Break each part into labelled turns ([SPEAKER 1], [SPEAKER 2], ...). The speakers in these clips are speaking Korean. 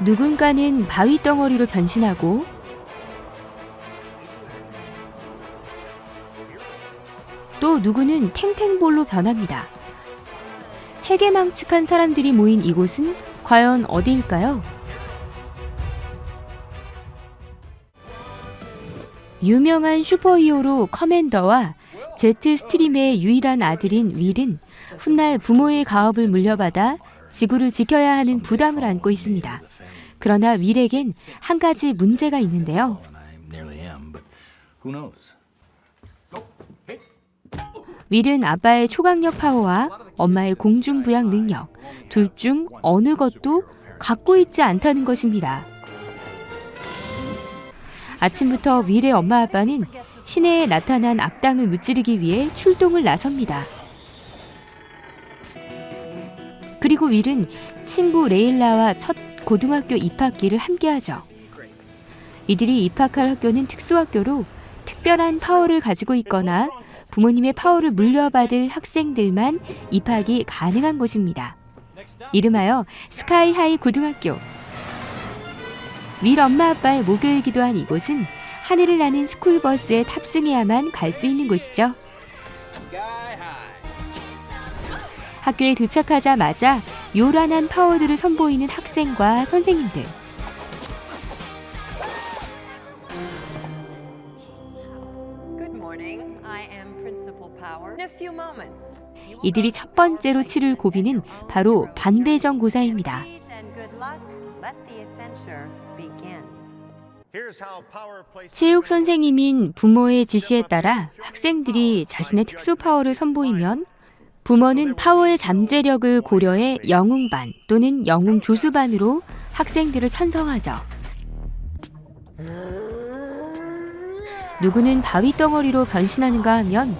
[SPEAKER 1] 누군가는 바위 덩어리로 변신하고 또 누구는 탱탱볼로 변합니다. 해괴망측한 사람들이 모인 이곳은 과연 어디일까요? 유명한 슈퍼히어로 커맨더와 제트 스트림의 유일한 아들인 윌은 훗날 부모의 가업을 물려받아 지구를 지켜야 하는 부담을 안고 있습니다. 그러나 윌에겐 한 가지 문제가 있는데요. 윌은 아빠의 초강력 파워와 엄마의 공중부양 능력 둘 중 어느 것도 갖고 있지 않다는 것입니다. 아침부터 윌의 엄마 아빠는 시내에 나타난 악당을 무찌르기 위해 출동을 나섭니다. 그리고 윌은 친구 레일라와 첫 고등학교 입학기를 함께하죠. 이들이 입학할 학교는 특수학교로 특별한 파워를 가지고 있거나 부모님의 파워를 물려받을 학생들만 입학이 가능한 곳입니다. 이름하여 스카이하이 고등학교. 윌 엄마 아빠의 목요이기도 한 이곳은 하늘을 나는 스쿨버스에 탑승해야만 갈 수 있는 곳이죠. 학교에 도착하자마자 요란한 파워들을 선보이는 학생과 선생님들.
[SPEAKER 2] Good morning. I am Principal Power. In a few moments. you will
[SPEAKER 1] 이들이 첫 번째로 치를 고비는 바로 반배정 고사입니다.
[SPEAKER 2] and good luck. Let the adventure begin.
[SPEAKER 1] 체육 선생님인 부모의 지시에 따라 학생들이 자신의 특수 파워를 선보이면 부모는 파워의 잠재력을 고려해 영웅반 또는 영웅 조수반으로 학생들을 편성하죠. 누구는 바위 덩어리로 변신하는가 하면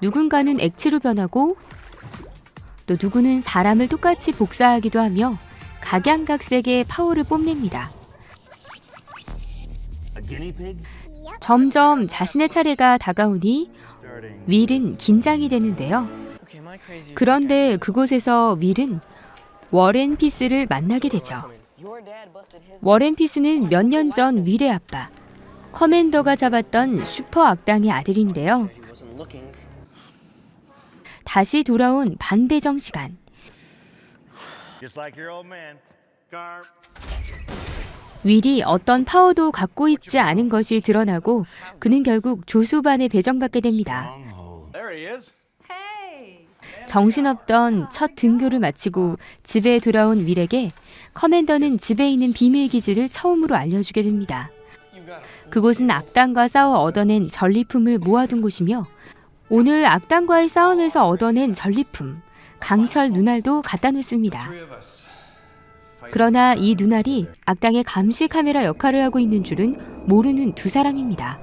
[SPEAKER 1] 누군가는 액체로 변하고 또 누구는 사람을 똑같이 복사하기도 하며 각양각색의 파워를 뽐냅니다. 점점 자신의 차례가 다가오니 윌은 긴장이 되는데요. 그런데 그곳에서 윌은 워렌 피스를 만나게 되죠. 워렌 피스는 몇 년 전 윌의 아빠, 커맨더가 잡았던 슈퍼 악당의 아들인데요. 다시 돌아온 반배정 시간. 윌이 어떤 파워도 갖고 있지 않은 것이 드러나고 그는 결국 조수반에 배정받게 됩니다.
[SPEAKER 3] There he is.
[SPEAKER 1] 정신없던 첫 등교를 마치고 집에 돌아온 윌에게 커맨더는 집에 있는 비밀 기지를 처음으로 알려주게 됩니다. 그곳은 악당과 싸워 얻어낸 전리품을 모아둔 곳이며 오늘 악당과의 싸움에서 얻어낸 전리품 강철 눈알도 갖다 놓습니다. 그러나 이 눈알이 악당의 감시 카메라 역할을 하고 있는 줄은 모르는 두 사람입니다.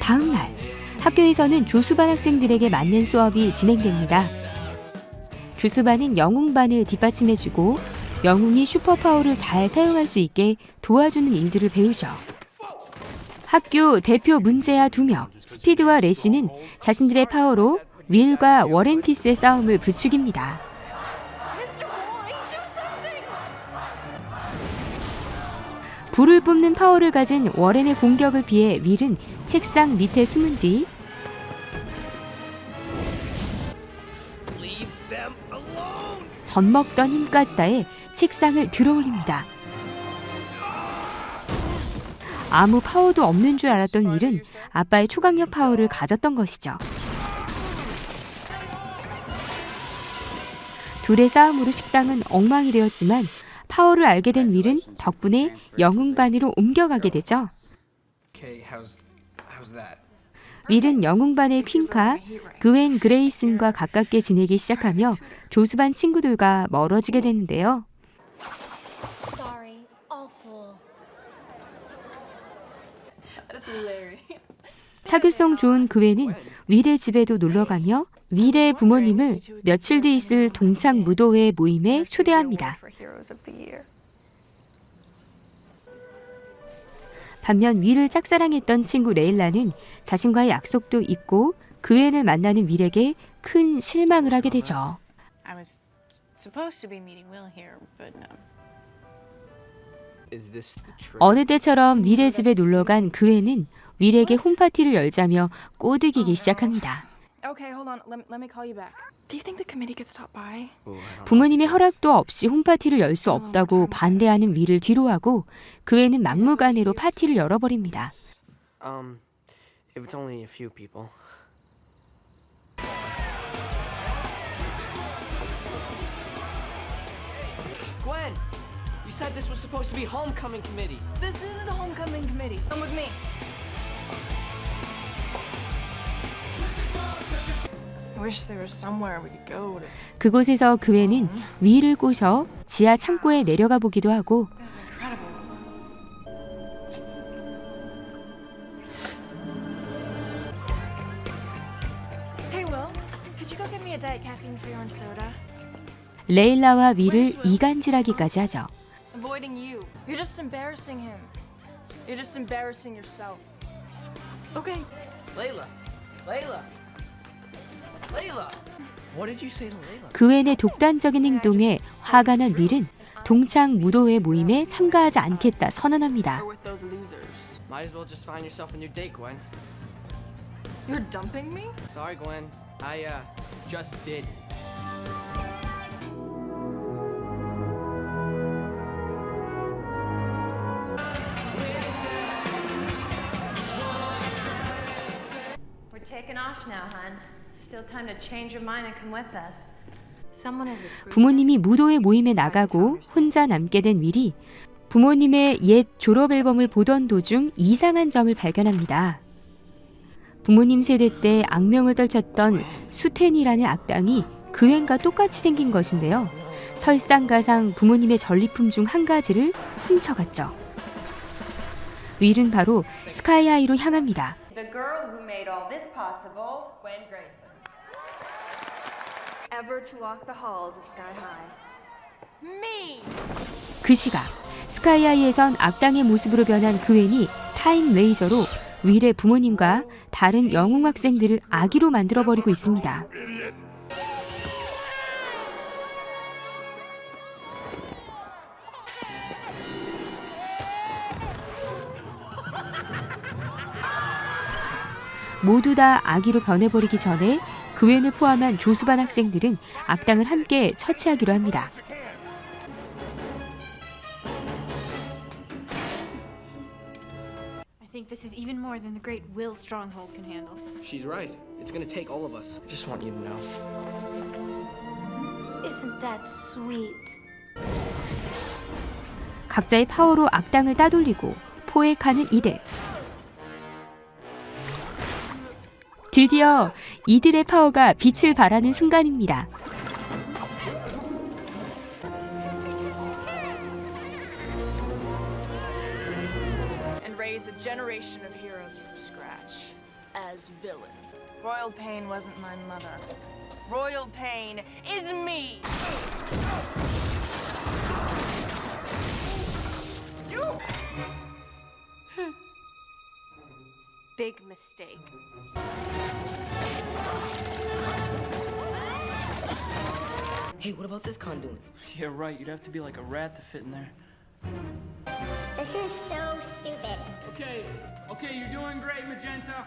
[SPEAKER 1] 다음 날 학교에서는 조수반 학생들에게 맞는 수업이 진행됩니다. 조수반은 영웅반을 뒷받침해주고 영웅이 슈퍼파워를 잘 사용할 수 있게 도와주는 일들을 배우죠. 학교 대표 문제아 두 명, 스피드와 레시는 자신들의 파워로 윌과 워렌피스의 싸움을 부추깁니다. 불을 뿜는 파워를 가진 워렌의 공격을 피해 윌은 책상 밑에 숨은 뒤 젖먹던 힘까지 다해 책상을 들어올립니다. 아무 파워도 없는 줄 알았던 윌은 아빠의 초강력 파워를 가졌던 것이죠. 둘의 싸움으로 식당은 엉망이 되었지만 파워를 알게 된 윌은 덕분에 영웅반으로 옮겨가게 되죠. 윌은 영웅반의 퀸카 그웬 그레이슨과 가깝게 지내기 시작하며 조수반 친구들과 멀어지게 되는데요. 사교성 좋은 그웬은 윌의 집에도 놀러가며 윌의 부모님을 며칠 뒤 있을 동창 무도회 모임에 초대합니다. 반면 위를 짝사랑했던 친구 레일라는 자신과의 약속도 잊고 그웬을 만나는 윌에게 큰 실망을 하게 되죠.
[SPEAKER 4] I was supposed to be meeting Will here, but no.
[SPEAKER 5] Is this the trick?
[SPEAKER 1] 어느 때처럼 윌의 집에 놀러 간 그웬은 윌에게 홈파티를 열자며 꼬드기기 시작합니다.
[SPEAKER 6] Okay, hold on. Let, let me call you back. Do you think the committee could stop by?
[SPEAKER 5] Oh, I don't know.
[SPEAKER 1] 부모님의 허락도 없이 홈파티를 열 수 없다고 반대하는 윌을 뒤로하고 그웬은 막무가내로 파티를 열어버립니다.
[SPEAKER 7] Um, if it's only a few people. Gwen, you said this was supposed to be homecoming committee.
[SPEAKER 6] This is the homecoming committee. Come with me.
[SPEAKER 1] 그곳에서 그웬은 윌을 꼬셔 지하 창고에 내려가 보기도 하고
[SPEAKER 6] This is incredible. Hey, Will, could you go get me a diet caffeine-free orange soda?
[SPEAKER 1] 레일라와 윌을 이간질하기까지 하죠.
[SPEAKER 6] Avoiding you. You're just embarrassing him. You're just embarrassing yourself.
[SPEAKER 7] Okay. Layla. Layla.
[SPEAKER 1] 그웬의 독단적인 행동에 화가 난 윌은 동창 무도회 모임에 참가하지 않겠다 선언합니다.
[SPEAKER 7] Uh,
[SPEAKER 2] taking off now, hon. Still time to change your mind and come with us. Someone is a true
[SPEAKER 1] 부모님이 무도회 모임에 나가고 혼자 남게 된 윌이 부모님의 옛 졸업 앨범을 보던 도중 이상한 점을 발견합니다. 부모님 세대 때 악명을 떨쳤던 수텐이라는 악당이 그웬과 똑같이 생긴 것인데요. 설상가상 부모님의 전리품 중 한 가지를 훔쳐갔죠. 윌은 바로 스카이하이로 향합니다.
[SPEAKER 2] The girl who made all this possible, Gwen Grayson.
[SPEAKER 6] Ever to walk the halls of Sky High. Me!
[SPEAKER 1] 그 시각 스카이하이에선 악당의 모습으로 변한 그웬이 타임 레이저로 윌의 부모님과 다른 영웅 학생들을 아기로 만들어 버리고 있습니다. 모두 다 아기로 변해버리기 전에 그웬을 포함한 조수반 학생들은 악당을 함께 처치하기로 합니다.
[SPEAKER 4] I think this is even more than the great Will Stronghold can handle.
[SPEAKER 7] She's right. It's gonna take all of us. I just want you to know.
[SPEAKER 8] Isn't that sweet?
[SPEAKER 1] 각자의 파워로 악당을 따돌리고 포획하는 이들. 드디어 이들의 파워가 빛을 발하는 순간입니다.
[SPEAKER 6] Hmm. Big mistake.
[SPEAKER 7] Hey, what about this conduit?
[SPEAKER 5] Yeah, right. You'd have to be like a rat to fit in there.
[SPEAKER 8] This is so stupid.
[SPEAKER 9] Okay, okay, you're doing great, Magenta.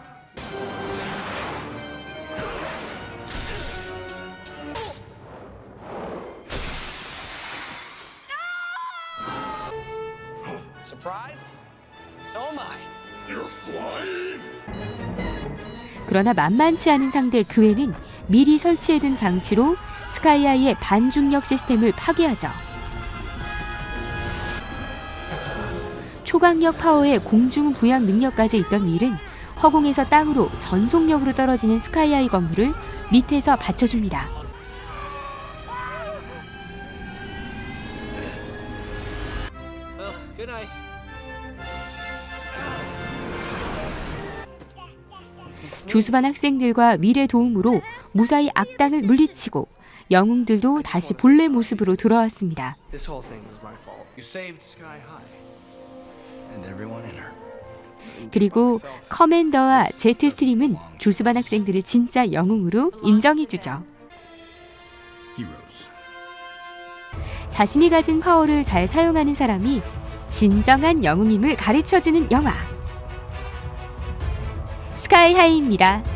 [SPEAKER 7] Surprised? So am I.
[SPEAKER 1] 그러나 만만치 않은 상대 그웨는 미리 설치해둔 장치로 스카이아이의 반중력 시스템을 파괴하죠. 초강력 파워의 공중 부양 능력까지 있던 윌은 허공에서 땅으로 전속력으로 떨어지는 스카이아이 건물을 밑에서 받쳐줍니다. 조수반 학생들과 윌의 도움으로 무사히 악당을 물리치고 영웅들도 다시 본래 모습으로 돌아왔습니다. 그리고 커맨더와 제트 스트림은 조수반 학생들을 진짜 영웅으로 인정해주죠. 자신이 가진 파워를 잘 사용하는 사람이 진정한 영웅임을 가르쳐주는 영화. 스카이하이입니다.